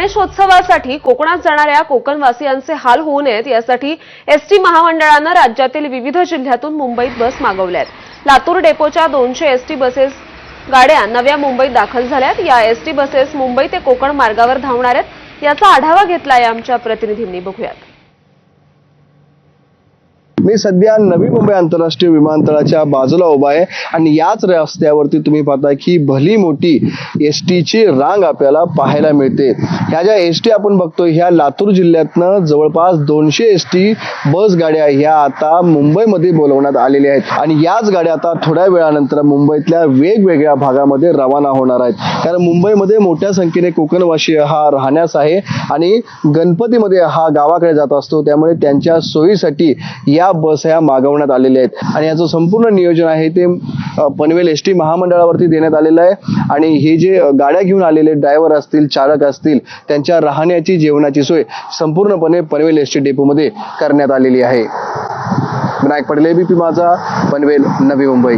गणेशोत्सवासाठी कोकणात जाणाऱ्या कोकणवासियांचे हाल होऊ नयेत यासाठी एसटी महामंडळानं राज्यातील विविध जिल्ह्यातून मुंबईत बस मागवल्यात. लातूर डेपोच्या दोनशे एसटी बसेस गाड्या नव्या मुंबईत दाखल झाल्यात. या एसटी बसेस मुंबई ते कोकण मार्गावर धावणार आहेत याचा आढावा घेतलाय आमच्या प्रतिनिधींनी. बघूयात. मी सध्या नवी मुंबई आंतरराष्ट्रीय विमानतळाच्या बाजूला उभा आहे आणि याच रस्त्यावरती तुम्ही पाहता की भली मोठी एस टीची रांग आपल्याला पाहायला मिळते. ह्या ज्या एस टी आपण बघतो ह्या लातूर जिल्ह्यातनं जवळपास दोनशे एस टी बस गाड्या ह्या आता मुंबईमध्ये बोलवण्यात आलेल्या आहेत. आणि याच गाड्या आता थोड्या वेळानंतर मुंबईतल्या वेगवेगळ्या भागामध्ये रवाना होणार आहेत. कारण मुंबईमध्ये मोठ्या संख्येने कोकणवासी हा राहण्यास आहे आणि गणपतीमध्ये हा गावाकडे जात असतो त्यामुळे त्यांच्या सोयीसाठी या बस ह्या मागवण्यात आलेल्या आहेत. आणि याचं संपूर्ण नियोजन आहे ते पनवेल एस टी महामंडळावरती देण्यात आलेलं आहे. आणि हे जे गाड्या घेऊन आलेले ड्रायव्हर असतील चालक असतील त्यांच्या राहण्याची जेवणाची सोय संपूर्णपणे पनवेल एस टी डेपोमध्ये करण्यात आलेली आहे. विनायक पडले बीपी माझा पनवेल नवी मुंबई.